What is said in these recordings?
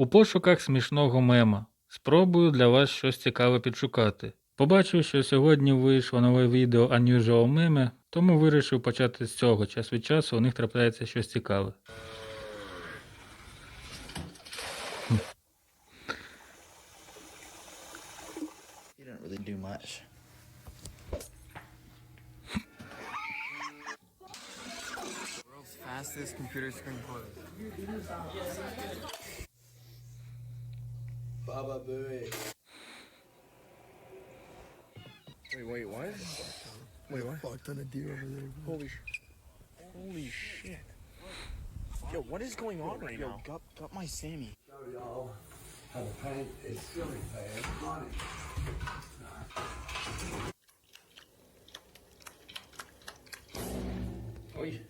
У пошуках смішного мема. Спробую для вас щось цікаве підшукати. Побачив, що сьогодні вийшло нове відео Unusual Meme, тому вирішив почати з цього. Час від часу у них трапляється щось цікаве. Baba Booey. Wait, wait, what? Wait, what? Fuck ton of deer over there. Holy, sh- holy shit! Yo, what is going on right now? gut, gut my Sammy. show y'all how to paint a ceiling fan on it. Oi.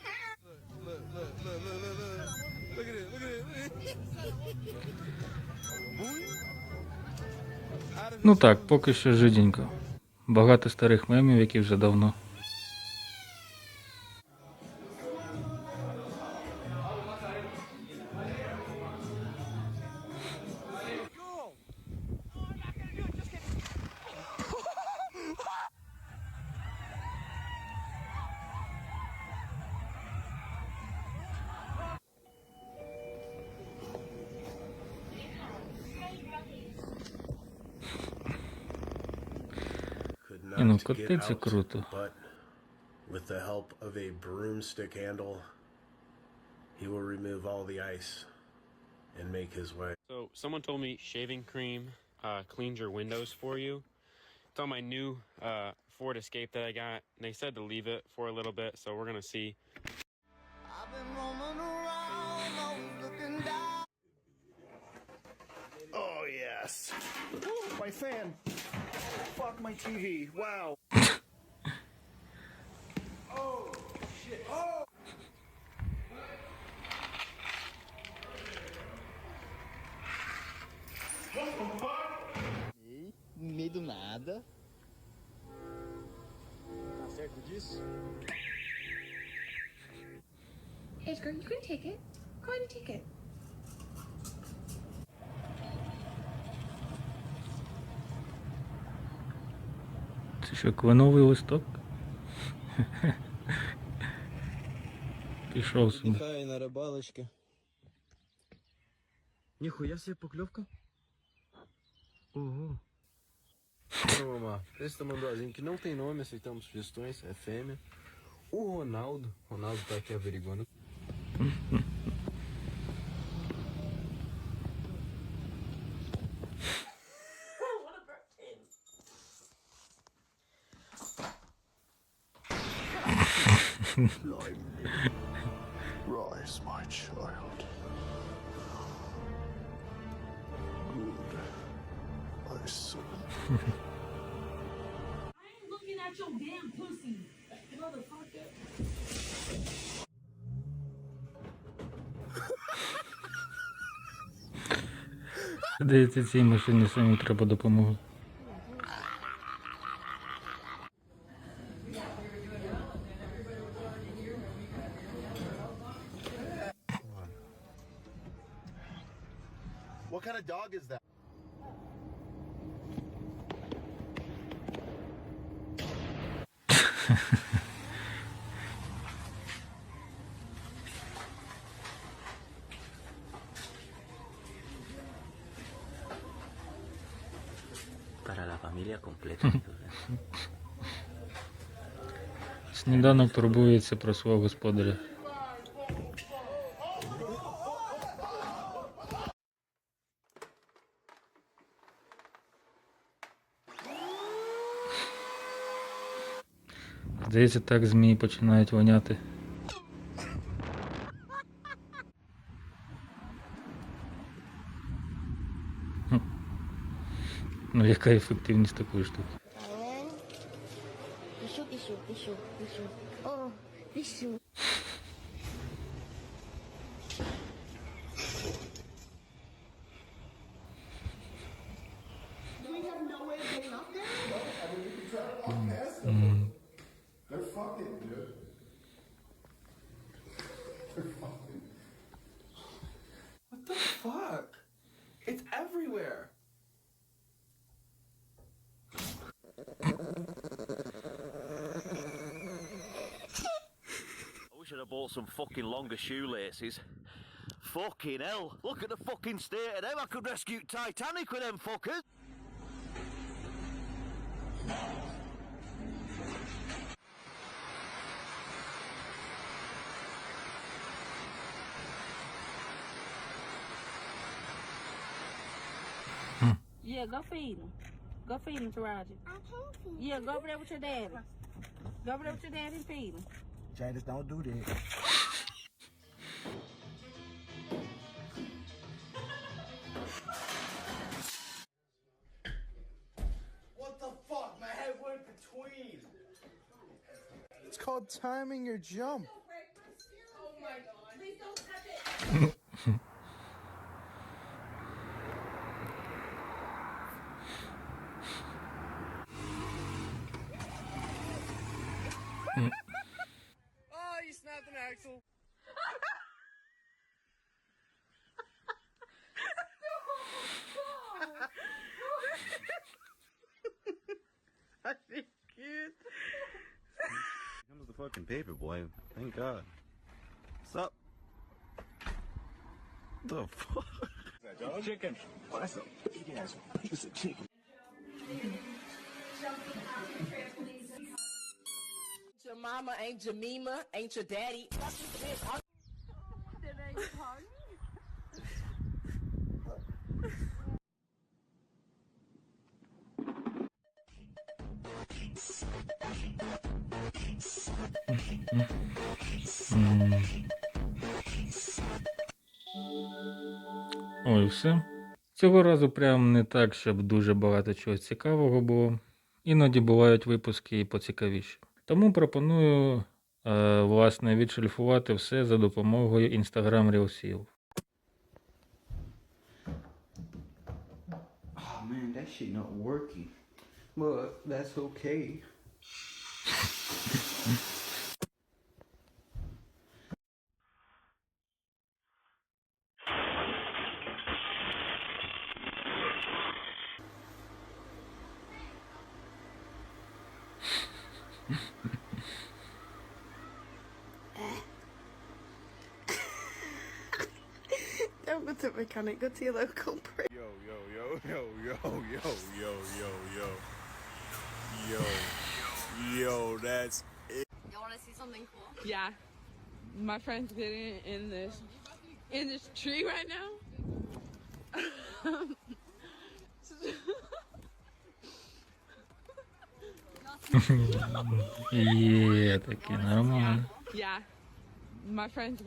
Ну так, поки що жиденько. Багато старих мемів, які вже давно. Could Ні, ну not коти get це out, круто. but with the help of a broomstick handle, he will remove all the ice and make his way. So someone told me shaving cream uh, cleans your windows for you. It's on my new uh, Ford Escape that I got. And they said to leave it for a little bit, so we're gonna see. Oh yes. my fan. Fuck my TV. Wow. No meio do nada. Tá certo disso? Edgar, you can take it. Go ahead and take it. Це що, кленовий листок? Пішов собі. Отдыхаю на рыбалочке. Нихуя себе поклевка. Ого. Então, Omar, esse tamanduazinho que não tem nome, aceitamos sugestões, é fêmea. O Ronaldo, Ronaldo tá aqui averiguando. Rise, my child. Good. My son. I ain't looking at your damn pussy, motherfucker. Здається, цій машині самі треба допомогу. What kind of dog is that? Para la familia completa. Сніданок турбується про свого господаря. Здається, так змії починають воняти. Ну яка ефективність такої штуки? Пішу, пішу, пішу, пішу. О, пішу. Have bought some fucking longer shoelaces. Fucking hell, look at the fucking state of them. I could rescue Titanic with them fuckers. Yeah, go feed him. Go feed him, Taraji. I can't feed Yeah, go over there with your daddy. Go over there with your daddy and feed him. Janice, don't do that. What the fuck, man? went between. It's called timing your jump. Oh my god. Please don't touch it. fucking paper boy. Thank God. What's up? The fuck? Chicken. Oh, that's a big ass piece of chicken. Your mama ain't Jemima, ain't your daddy. Ой, все. Цього разу прям не так, щоб дуже багато чого цікавого було. Іноді бувають випуски і поцікавіші. Тому пропоную е, власне відшліфувати все за допомогою Instagram рілсів. Oh man, that shit not working. But that's okay. Don't go to the mechanic, go to your local prick. Yo, yo, yo, yo, yo, yo, yo, yo, yo. Yo. Yo, that's Y'all want to see something cool? Yeah. My friend's getting in this in this tree right now. Є таке нормально. yeah. My friend's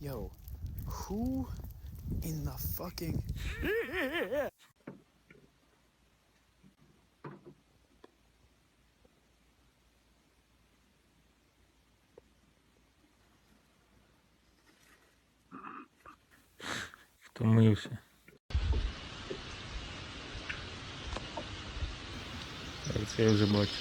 Yo, who in the fucking Втомився. Так, це я вже бачу.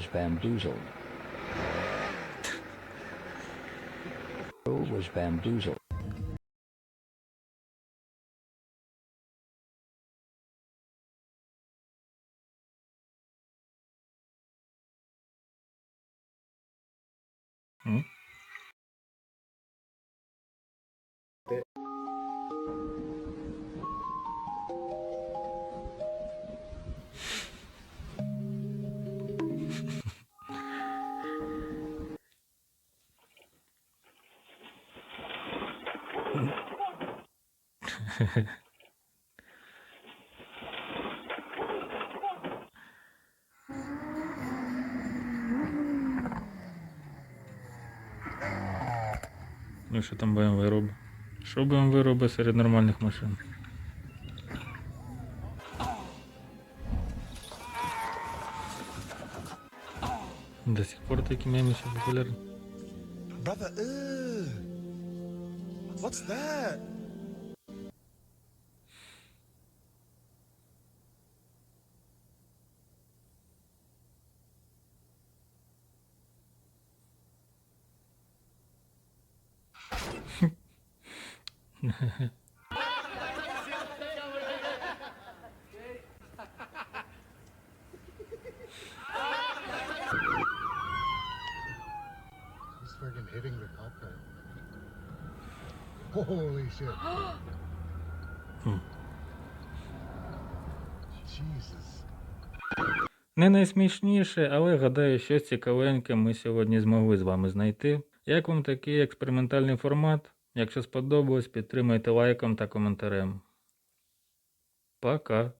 Was bamboozled. Was bamboozled. М? Ну що там BMW робить? Що BMW робить серед нормальних машин? До сих пор такі меми ще популярні. Brother, ugh. What's that? Holy shit. Jesus. Не найсмішніше, але гадаю, щось цікавеньке ми сьогодні змогли з вами знайти. Як вам такий експериментальний формат? Якщо сподобалось, підтримайте лайком та коментарем. Пока!